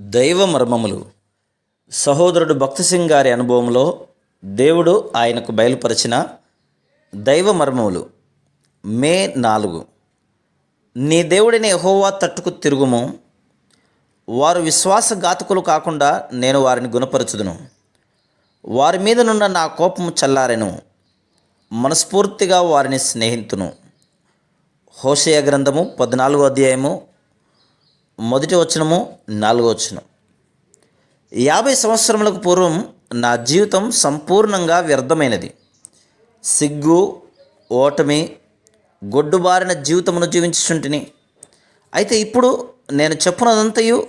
దైవ మర్మములు. సహోదరుడు భక్తసింగ్ గారి అనుభవంలో దేవుడు ఆయనకు బయలుపరిచిన దైవ మర్మములు. మే నాలుగు. నీ దేవుడిని ఎహోవా తట్టుకు తిరుగుము. వారు విశ్వాసఘాతకులు కాకుండా నేను వారిని గుణపరచుదును. వారి మీద నున్న నా కోపము చల్లారెను. మనస్ఫూర్తిగా వారిని స్నేహితును. హోషయ గ్రంథము పద్నాలుగో అధ్యాయము మొదటి వచనము నాలుగో వచనం. యాభై సంవత్సరములకు పూర్వం నా జీవితం సంపూర్ణంగా వ్యర్థమైనది. సిగ్గు ఓటమి గొడ్డుబారిన జీవితమును జీవించుచుంటిని. అయితే ఇప్పుడు నేను చెప్పునదంతయు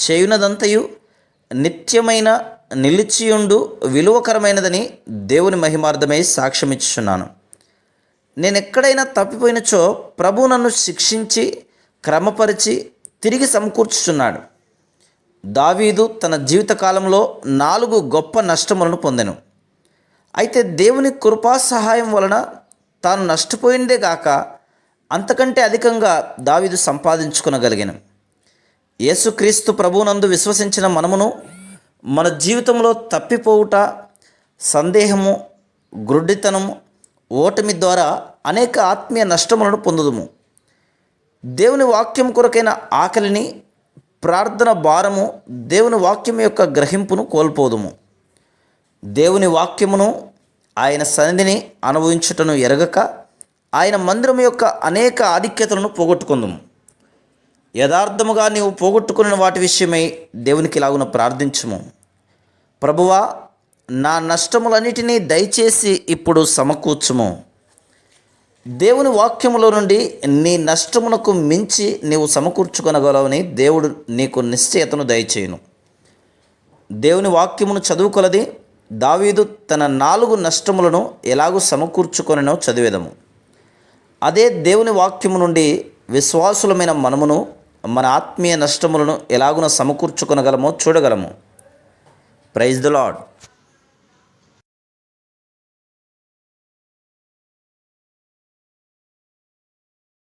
చేయునదంతయు నిత్యమైన నిలిచియుండు విలువకరమైనదని దేవుని మహిమార్థమై సాక్ష్యమిచ్చుచున్నాను. నేను ఎక్కడైనా తప్పిపోయినచో ప్రభు నన్ను శిక్షించి క్రమపరిచి తిరిగి సమకూర్చుచున్నాడు. దావీదు తన జీవితకాలంలో నాలుగు గొప్ప నష్టములను పొందెను. అయితే దేవుని కృపా సహాయం వలన తాను నష్టపోయిందే గాక అంతకంటే అధికంగా దావీదు సంపాదించుకునగలిగాను. యేసుక్రీస్తు ప్రభువునందు విశ్వసించిన మనమును మన జీవితంలో తప్పిపోవుట సందేహము గ్రుడ్డితనము ఓటమి ద్వారా అనేక ఆత్మీయ నష్టములను పొందుదుము. దేవుని వాక్యం కొరకైన ఆకలిని ప్రార్థన భారము దేవుని వాక్యం యొక్క గ్రహింపును కోల్పోదుము. దేవుని వాక్యమును ఆయన సన్నిధిని అనుభవించుటను ఎరగక ఆయన మందిరం యొక్క అనేక ఆధిక్యతలను పోగొట్టుకుందుము. యథార్థముగా నీవు పోగొట్టుకున్న వాటి విషయమై దేవునికి లాగున ప్రార్థించుము. ప్రభువా నా నష్టములన్నిటినీ దయచేసి ఇప్పుడు సమకూర్చుము. దేవుని వాక్యములో నుండి నీ నష్టమునకు మించి నీవు సమకూర్చుకొనగలవని దేవుడు నీకు నిశ్చయతను దయచేయును. దేవుని వాక్యమును చదువుకొలది దావీదు తన నాలుగు నష్టములను ఎలాగూ సమకూర్చుకొనో చదివేదము. అదే దేవుని వాక్యము నుండి విశ్వాసులమైన మనమును మన ఆత్మీయ నష్టములను ఎలాగున సమకూర్చుకొనగలమో చూడగలము. Praise the lord